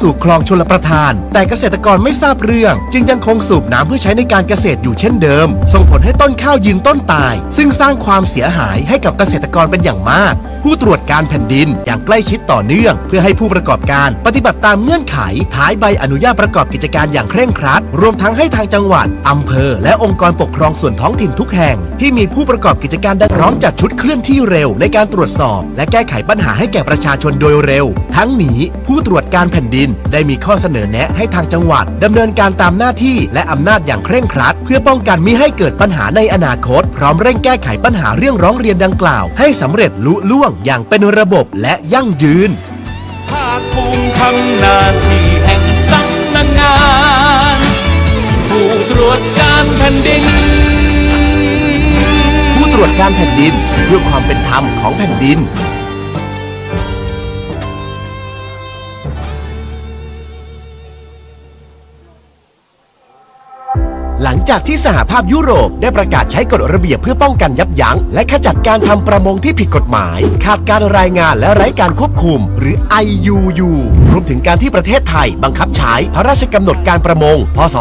สู่คลองชลประทาน แต่เกษตรกรไม่ทราบเรื่อง จึงยังคงสูบน้ำเพื่อใช้ในการเกษตรอยู่เช่นเดิม ส่งผลให้ต้นข้าวยืนต้นตาย ซึ่งสร้างความเสียหายให้กับเกษตรกรเป็นอย่างมาก ผู้ตรวจการแผ่นดินอย่างใกล้ชิดต่อเนื่อง เพื่อให้ผู้ประกอบการปฏิบัติตามเงื่อนไขท้ายใบอนุญาตประกอบกิจการอย่างเคร่งครัด รวมทั้งให้ทางจังหวัดอำเภอ และองค์กรปกครองส่วนท้องถิ่นทุกแห่ง ที่มีผู้ประกอบกิจการไดังพร้อมจัดชุดเคลื่อนที่เร็วในการตรวจสอบ และแก้ไขปัญหาให้แก่ประชาชนโดยเร็ว ทั้งนี้ผู้ตรวจการแผ่นดินได้มีข้อเสนอแนะให้ทางจังหวัดดำเนินการตามหน้าที่และอำนาจอย่างเคร่งครัด เพื่อป้องกันมิให้เกิดปัญหาในอนาคต พร้อมเร่งแก้ไขปัญหาเรื่องร้องเรียนดังกล่าว ให้สำเร็จลุล่วงอย่างเป็นระบบและยั่งยืนภาคภูมิทำหน้าที่แห่งสำนักงาน ผู้ตรวจการแผ่นดิน ผู้ตรวจการแผ่นดินเพื่อความเป็นธรรมของแผ่นดิน จากที่สหภาพยุโรปได้ประกาศใช้กฎระเบียบเพื่อป้องกันยับยั้งและขจัดการทำประมงที่ผิดกฎหมาย ขาดการรายงานและไร้การควบคุม หรือ IUU รวมถึงการที่ประเทศไทย บังคับใช้พระราชกำหนดการประมง พศ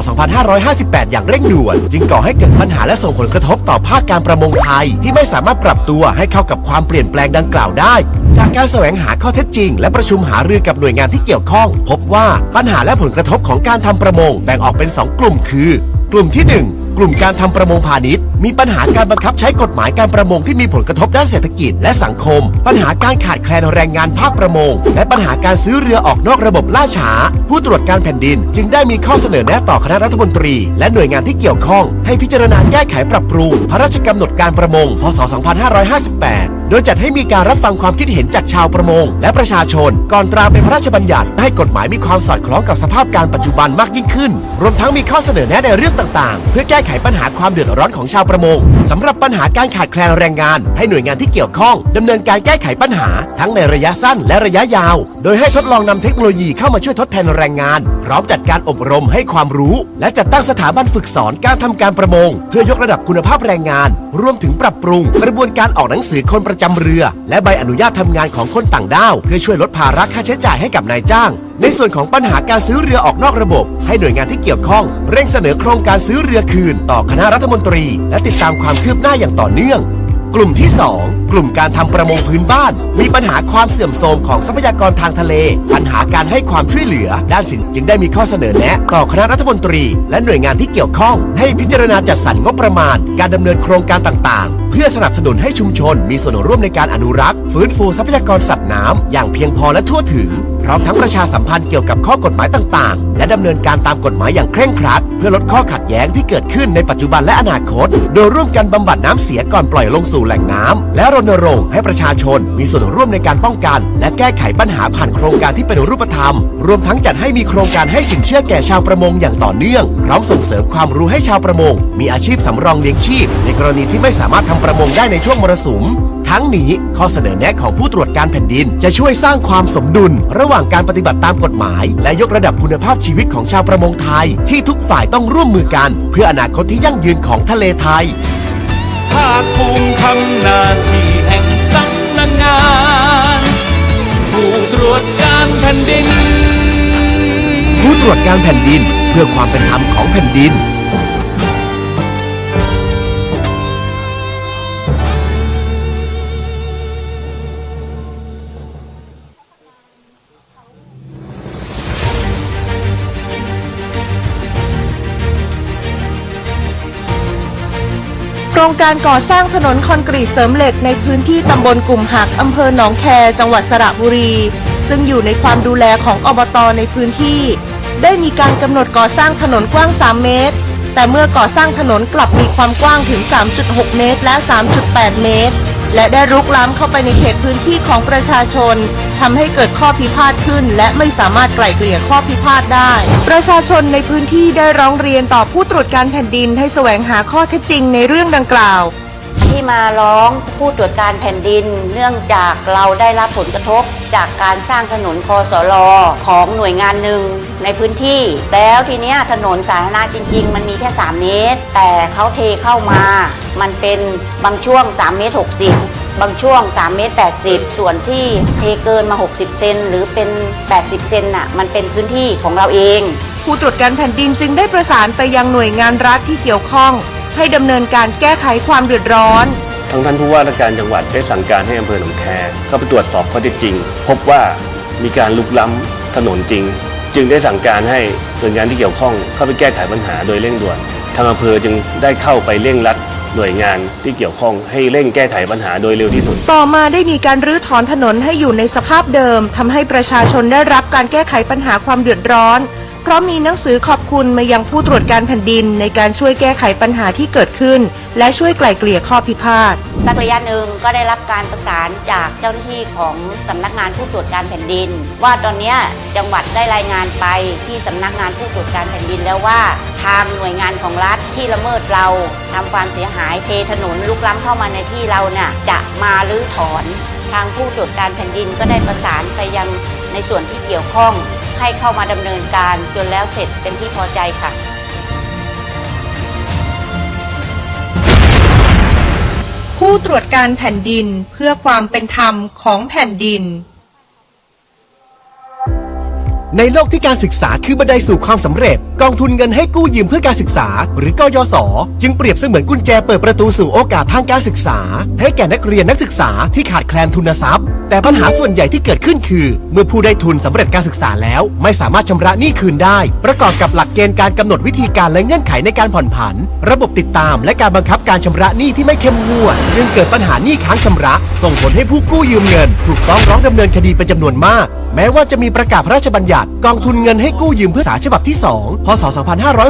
2558 อย่างเร่งด่วน จึงก่อให้เกิดปัญหาและส่งผลกระทบต่อภาคการประมงไทย ที่ไม่สามารถปรับตัวให้เข้ากับความเปลี่ยนแปลงดังกล่าวได้ จากการแสวงหาข้อเท็จจริง และประชุมหารือกับหน่วยงานที่เกี่ยวข้อง พบว่าปัญหาและผลกระทบของการทำประมงแบ่งออกเป็น 2 กลุ่มคือ กลุ่มที่ 1 กลุ่มการทำประมงพาณิชย์ มีปัญหาการบังคับใช้กฎหมายการประมงที่มีผลกระทบด้านเศรษฐกิจและสังคม ปัญหาการขาดแคลนแรงงานภาคประมง และปัญหาการซื้อเรือออกนอกระบบล่าช้า ผู้ตรวจการแผ่นดิน จึงได้มีข้อเสนอแนะต่อคณะรัฐมนตรี และหน่วยงานที่เกี่ยวข้อง ให้พิจารณาแก้ไขปรับปรุง พระราชกำหนดการประมง พศ 2558โดยจัดให้มีการรับฟังความคิดเห็นจากชาวประมง และประชาชน ก่อนตราเป็นพระราชบัญญัติ ให้กฎหมายมีความสอดคล้องกับสภาพการปัจจุบันมากยิ่งขึ้น รวมทั้งมีข้อเสนอแนะในเรื่องต่างๆ เพื่อแก้ไขปัญหาความเดือดร้อนของชาวประประมงสำหรับปัญหาการขาดแคลนแรงงาน ให้หน่วยงานที่เกี่ยวข้องดำเนินการแก้ไขปัญหา ทั้งในระยะสั้นและระยะยาว โดยให้ทดลองนำเทคโนโลยีเข้ามาช่วยทดแทนแรงงาน พร้อมจัดการอบรมให้ความรู้ และจัดตั้งสถาบันฝึกสอนการทำการประมง เพื่อยกระดับคุณภาพแรงงาน รวมถึงปรับปรุง กระบวนการออกหนังสือคนประจำเรือ และใบอนุญาตทำงานของคนต่างด้าวเพื่อช่วยลดภาระค่าใช้จ่ายให้กับนายจ้างในส่วนของปัญหาการซื้อเรือออกนอกระบบ ให้หน่วยงานที่เกี่ยวข้อง เร่งเสนอโครงการซื้อเรือคืน ต่อคณะรัฐมนตรี และติดตามความคืบหน้าอย่างต่อเนื่อง กลุ่มที่ 2 กลุ่มการทำประมงพื้นบ้าน มีปัญหาความเสื่อมโทรมของทรัพยากรทางทะเล ปัญหาการให้ความช่วยเหลือ ด้านสินจึงได้มีข้อเสนอแนะ ต่อคณะรัฐมนตรี และหน่วยงานที่เกี่ยวข้อง ให้พิจารณาจัดสรรงบประมาณ การดำเนินโครงการต่างๆ เพื่อสนับสนุนให้ชุมชน มีส่วนร่วมในการอนุรักษ์ ฟื้นฟูทรัพยากรสัตว์น้ำอย่างเพียงพอและทั่วถึงพร้อมทั้งประชาสัมพันธ์เกี่ยวกับข้อกฎหมายต่างๆ และดำเนินการตามกฎหมายอย่างเคร่งครัด เพื่อลดข้อขัดแย้งที่เกิดขึ้นในปัจจุบันและอนาคต โดยร่วมกันบำบัดน้ำเสียก่อนปล่อยลงสู่แหล่งน้ำและรณรงค์ให้ประชาชนมีส่วนร่วมในการป้องกัน และแก้ไขปัญหาผ่านโครงการที่เป็นรูปธรรม รวมทั้งจัดให้มีโครงการให้สินเชื่อแก่ชาวประมงอย่างต่อเนื่อง พร้อมส่งเสริมความรู้ให้ชาวประมง มีอาชีพสำรองเลี้ยงชีพ ในกรณีที่ไม่สามารถทำประมงได้ในช่วงมรสุมทั้งนี้ข้อเสนอแนะของผู้ตรวจการแผ่นดิน จะช่วยสร้างความสมดุล ระหว่างการปฏิบัติตามกฎหมาย และยกระดับคุณภาพชีวิตของชาวประมงไทย ที่ทุกฝ่ายต้องร่วมมือกัน เพื่ออนาคตที่ยั่งยืนของทะเลไทยภาคภูมิทำนา ตรวจการแผ่นดินเพื่อความเป็นธรรมของแผ่นดิน โครงการก่อสร้างถนนคอนกรีตเสริมเหล็กในพื้นที่ตำบลกลุ่มหักอำเภอหนองแค จังหวัดสระบุรี ซึ่งอยู่ในความดูแลของอบตในพื้นที่ ได้มีการกำหนดก่อสร้างถนนกว้าง 3 เมตร แต่เมื่อก่อสร้างถนนกลับมีความกว้างถึง 3.6 เมตร และ 3.8 เมตร และได้รุกล้ำเข้าไปในเขตพื้นที่ของประชาชนทำให้เกิดข้อพิพาทขึ้น และไม่สามารถไกล่เกลี่ยข้อพิพาทได้ ประชาชนในพื้นที่ได้ร้องเรียนต่อผู้ตรวจการแผ่นดินให้แสวงหาข้อเท็จจริงในเรื่องดังกล่าว ที่มาร้องผู้ตรวจการแผ่นดิน เนื่องจากเราได้รับผลกระทบ จากการสร้างถนนคอสลอของหน่วยงานหนึ่งในพื้นที่ แล้วทีเนี้ยถนนสาธารณะจริง ๆ มันมีแค่ 3 เมตร แต่เขาเทเข้ามา มันเป็นบางช่วง 3 เมตร 60บางช่วง 3 เมตร 80 ส่วนที่เทเกินมา 60 เซนหรือเป็น 80 เซนน่ะ มันเป็นพื้นที่ของเราเอง ผู้ตรวจการแผ่นดินจึงได้ประสานไปยังหน่วยงานรัฐที่เกี่ยวข้อง ให้ดำเนินการแก้ไขความเดือดร้อน ทางท่านผู้ว่าราชการจังหวัดได้สั่งการให้อำเภอหนองแคเข้าไปตรวจสอบข้อเท็จจริง พบว่ามีการลุกล้ำถนนจริง จึงได้สั่งการให้หน่วยงานที่เกี่ยวข้องเข้าไปแก้ไขปัญหาโดยเร่งด่วน ทางอำเภอจึงได้เข้าไปเร่งรัดหน่วยงานที่เกี่ยวข้องให้เร่งแก้ไขปัญหาโดยเร็วที่สุด ต่อมาได้มีการรื้อถอนถนนให้อยู่ในสภาพเดิมทำให้ประชาชนได้รับการแก้ไขปัญหาความเดือดร้อนเพราะมีหนังสือขอบคุณมายังผู้ตรวจการแผ่นดิน ในการช่วยแก้ไขปัญหาที่เกิดขึ้น และช่วยไกล่เกลี่ยข้อพิพาท สักระยะหนึ่งก็ได้รับการประสานจากเจ้าหน้าที่ของสำนักงานผู้ตรวจการแผ่นดิน ว่าตอนนี้จังหวัดได้รายงานไปที่สำนักงานผู้ตรวจการแผ่นดินแล้วว่า ทางหน่วยงานของรัฐที่ละเมิดเราทำความเสียหายเทถนนลุกล้ำเข้ามาในที่เราเนี่ยจะมาลื้อถอน ทางผู้ตรวจการแผ่นดินก็ได้ประสานไปยังในส่วนที่เกี่ยวข้อง ให้เข้ามาดำเนินการจนแล้วเสร็จเป็นที่พอใจค่ะ ผู้ตรวจการแผ่นดินเพื่อความเป็นธรรมของแผ่นดิน ในโลกที่การศึกษาคือบันไดสู่ความสำเร็จ กองทุนเงินให้กู้ยืมเพื่อการศึกษา หรือกยศจึงเปรียบเสมือนกุญแจเปิดประตูสู่โอกาสทางการศึกษา ให้แก่นักเรียนนักศึกษาที่ขาดแคลนทุนทรัพย์ แต่ปัญหาส่วนใหญ่ที่เกิดขึ้นคือ เมื่อผู้ได้ทุนสำเร็จการศึกษาแล้ว ไม่สามารถชำระหนี้คืนได้ ประกอบกับหลักเกณฑ์การกำหนดวิธีการและเงื่อนไขในการผ่อนผัน ระบบติดตามและการบังคับการชำระหนี้ที่ไม่เข้มงวด จึงเกิดปัญหาหนี้ค้างชำระ ส่งผลให้ผู้กู้ยืมเงิน ถูกฟ้องร้องดำเนินคดีเป็นจำนวนมาก แม้ว่าจะมีประกาศพระราชบัญญัติกองทุนเงินให้กู้ยืมเพื่อสาฉบับที่ 2 พศ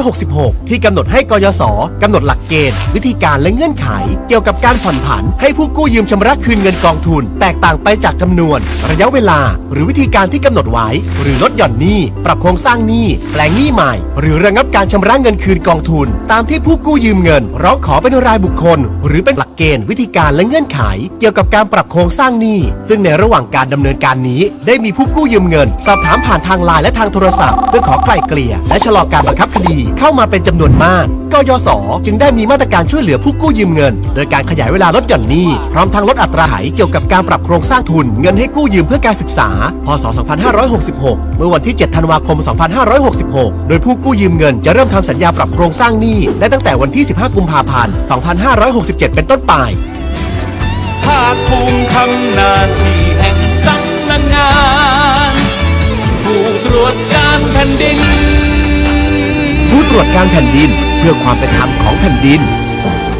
2566 ที่กำหนดให้กยศกำหนดหลักเกณฑ์ วิธีการและเงื่อนไข เกี่ยวกับการผ่อนผัน ให้ผู้กู้ยืมชำระคืนเงินกองทุน แตกต่างไปจากจำนวน ระยะเวลา หรือวิธีการที่กำหนดไว้ หรือลดหย่อนหนี้ ปรับโครงสร้างหนี้ แปลงหนี้ใหม่ หรือระงับการชำระเงินคืนกองทุน ตามที่ผู้กู้ยืมเงินร้องขอเป็นรายบุคคล หรือเป็นหลักเกณฑ์วิธีการและเงื่อนไข เกี่ยวกับการปรับโครงสร้างหนี้ ซึ่งในระหว่างการดำเนินการนี้ได้มีผู้กู้ยืมเงิน สอบถามผ่านทางไลน์และทางโทรศัพท์ เพื่อขอไกล่เกลี่ย และชะลอการบังคับคดีเข้ามาเป็นจำนวนมากกยศจึงได้มีมาตรการช่วยเหลือผู้กู้ยืมเงิน โดยการขยายเวลาลดหย่อนหนี้พร้อมทั้งลดอัตราไหเกี่ยวกับการปรับโครงสร้างทุนเงินให้กู้ยืมเพื่อการศึกษา พศ 2566 เมื่อวันที่ 7 ธันวาคม 2566 โดยผู้กู้ยืมเงินจะเริ่มทำสัญญาปรับโครงสร้างหนี้ได้ตั้งแต่วันที่ 15 กุมภาพันธ์ 2567 เป็นต้นไปภาคภูมิทำหน้าที่แห่งส วจการแผ่นดิน ผู้ตรวจการแผ่นดินเพื่อความเป็นธรรมของแผ่นดิน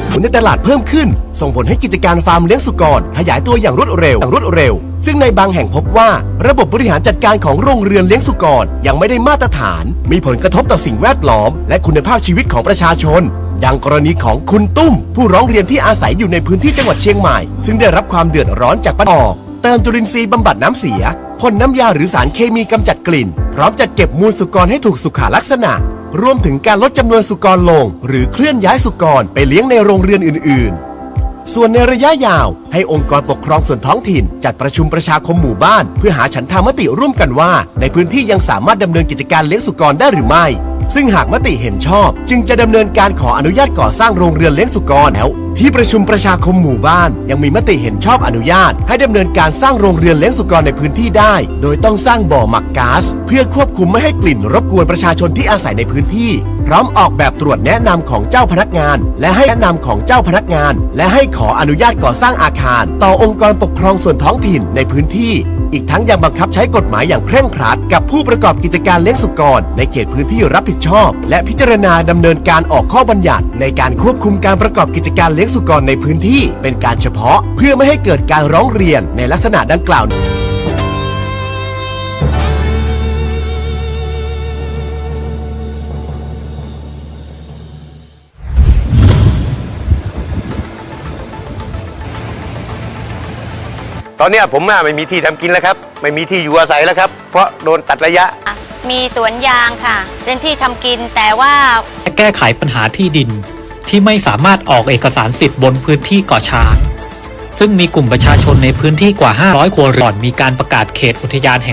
ผลในตลาดเพิ่มขึ้น ส่งผลให้กิจการฟาร์มเลี้ยงสุกร ขยายตัวอย่างรวดเร็วอย่างรวดเร็ว ซึ่งในบางแห่งพบว่าระบบบริหารจัดการของโรงเรือนเลี้ยงสุกรยังไม่ได้มาตรฐาน มีผลกระทบต่อสิ่งแวดล้อม และคุณภาพชีวิตของประชาชน ดังกรณีของคุณตุ้ม ผู้ร้องเรียนที่อาศัยอยู่ในพื้นที่จังหวัดเชียงใหม่ ซึ่งได้รับความเดือดร้อนจากปัญหาอกเติมจุลินทรีย์บำบัดน้ำเสีย พ่นน้ำยาหรือสารเคมีกำจัดกลิ่น พร้อมจัดเก็บมูลสุกรให้ถูกสุขลักษณะ รวมถึงการลดจำนวนสุกรลง หรือเคลื่อนย้ายสุกรไปเลี้ยงในโรงเรือนอื่น ๆ ส่วนในระยะยาว ให้องค์กรปกครองส่วนท้องถิ่น จัดประชุมประชาคมหมู่บ้าน เพื่อหาฉันทามติร่วมกันว่า ในพื้นที่ยังสามารถดำเนินกิจการเลี้ยงสุกรได้หรือไม่ ซึ่งหากมติเห็นชอบ จึงจะดำเนินการขออนุญาตก่อสร้างโรงเรือนเลี้ยงสุกรแล้ว ที่ประชุมประชาคมหมู่บ้าน ยังมีมติเห็นชอบอนุญาต ให้ดำเนินการสร้างโรงเรือนเลี้ยงสุกรในพื้นที่ได้ โดยต้องสร้างบ่อหมักก๊าซเพื่อควบคุมไม่ให้กลิ่นรบกวนประชาชนที่อาศัยในพื้นที่ พร้อมออกแบบตรวจแนะนำของเจ้าพนักงาน และให้แนะนำของเจ้าพนักงาน และให้ขออนุญาตก่อสร้างอาคาร ต่อองค์กรปกครองส่วนท้องถิ่นในพื้นที่ อีกทั้งยังบังคับใช้กฎหมายอย่างเคร่งครัด กับผู้ประกอบกิจการเลี้ยงสุกร ในเขตพื้นที่รับผิดชอบ และพิจารณาดำเนินการออกข้อบัญญัติ ในการควบคุมการประกอบกิจการเลี้ยงสุกรในพื้นที่ เป็นการเฉพาะ เพื่อไม่ให้เกิดการร้องเรียนในลักษณะดังกล่าว ตอนเนี้ยผมอะไม่มีที่ทำกินแล้วครับ ไม่มีที่อยู่อาศัยแล้วครับ เพราะโดนตัดระยะมีสวนยางค่ะ เป็นที่ทำกินแต่ว่าแก้ไขปัญหาที่ดิน ที่ไม่สามารถออกเอกสารสิทธิ์บนพื้นที่เกาะช้าง ซึ่งมีกลุ่มประชาชนในพื้นที่กว่า 500 ครัวเรือนมีการประกาศเขตอุทยานแห่ง